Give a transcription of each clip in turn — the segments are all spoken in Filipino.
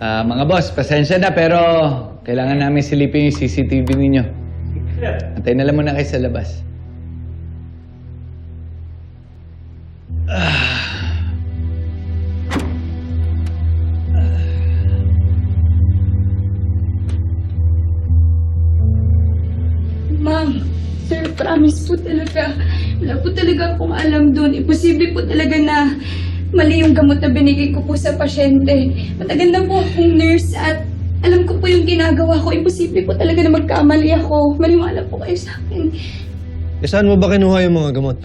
Ah, mga boss, pasensya na pero kailangan namin silipin yung CCTV ninyo. Antay na lang muna kayo sa labas. Ma'am, sir, promise po talaga. Wala po talaga akong alam doon. Imposible po talaga na mali yung gamot na binigay ko po sa pasyente. Matagal na po akong nurse at alam ko po yung ginagawa ko. Imposible po talaga na magkamali ako. Maniwala po kayo sa akin. E saan mo ba kinuha yung mga gamot?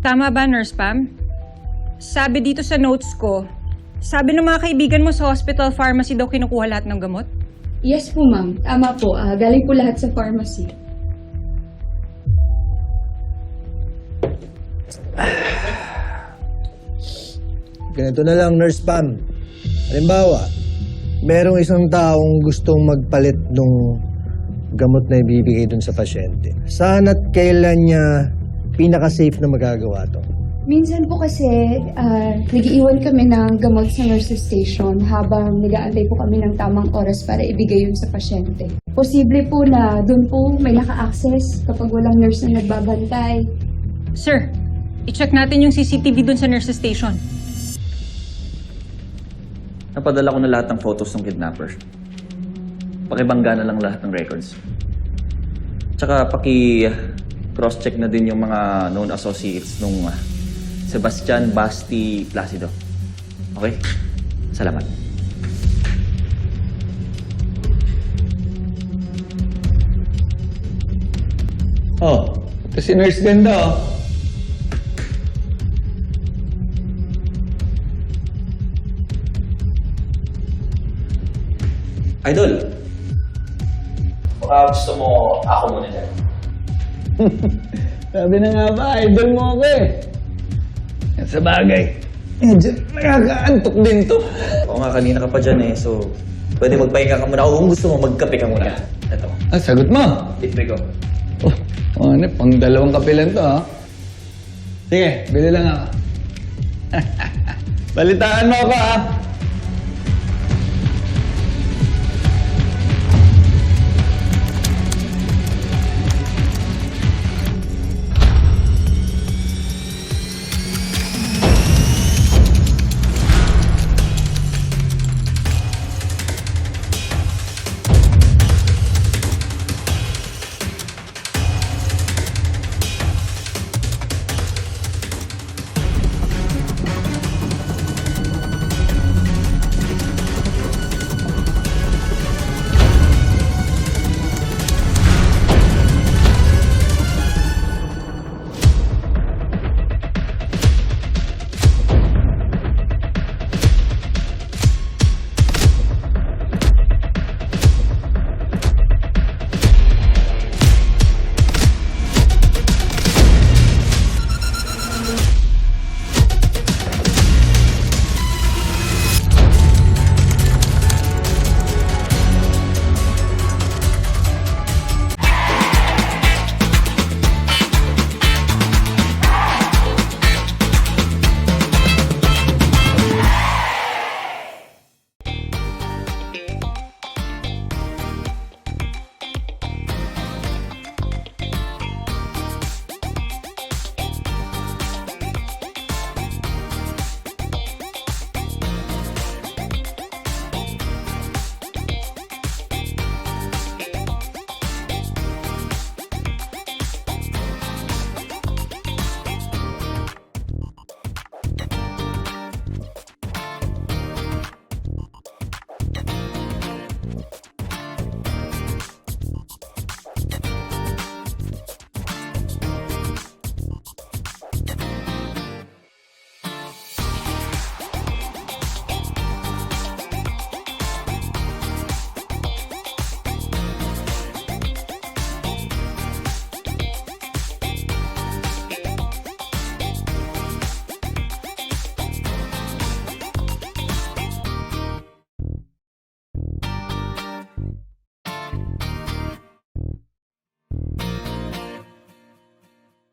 Tama ba, Nurse Pam? Sabi dito sa notes ko, sabi ng mga kaibigan mo sa hospital pharmacy daw kinukuha lahat ng gamot? Yes po, ma'am. Tama po. Ah, galing po lahat sa pharmacy. Ganito na lang, Nurse Pam. Halimbawa, merong isang taong gustong magpalit ng gamot na ibibigay dun sa pasyente. Saan at kailan niya pinaka-safe na magagawa to? Minsan po kasi, ah, nag-iiwan kami ng gamot sa nurses station habang nag-aantay po kami ng tamang oras para ibigay yun sa pasyente. Posible po na doon po may naka-access kapag walang nurse na nagbabantay. Sir, i-check natin yung CCTV dun sa nurse station. Napadala ko na lahat ng photos ng kidnapper. Pakibangga na lang lahat ng records. Tsaka paki cross-check na din yung mga known associates nung ah, Sebastian Basti Placido. Okay? Salamat. Oh, ito si Nurse Ganda oh. Idol! Baka gusto mo ako muna dyan. Sabi na nga ba, idol mo ako eh. Yan Sa bagay, medyo nakakaantok din to. Oo nga, kanina ka pa dyan eh. So, pwede magpahinga ka muna. O kung gusto mo, magkape ka muna. Ito, Ah, sagot mo. libre ko. Oh, oh ano, pang dalawang kape lang to, ha? Sige, bili lang ako. Balitaan mo ako, ha?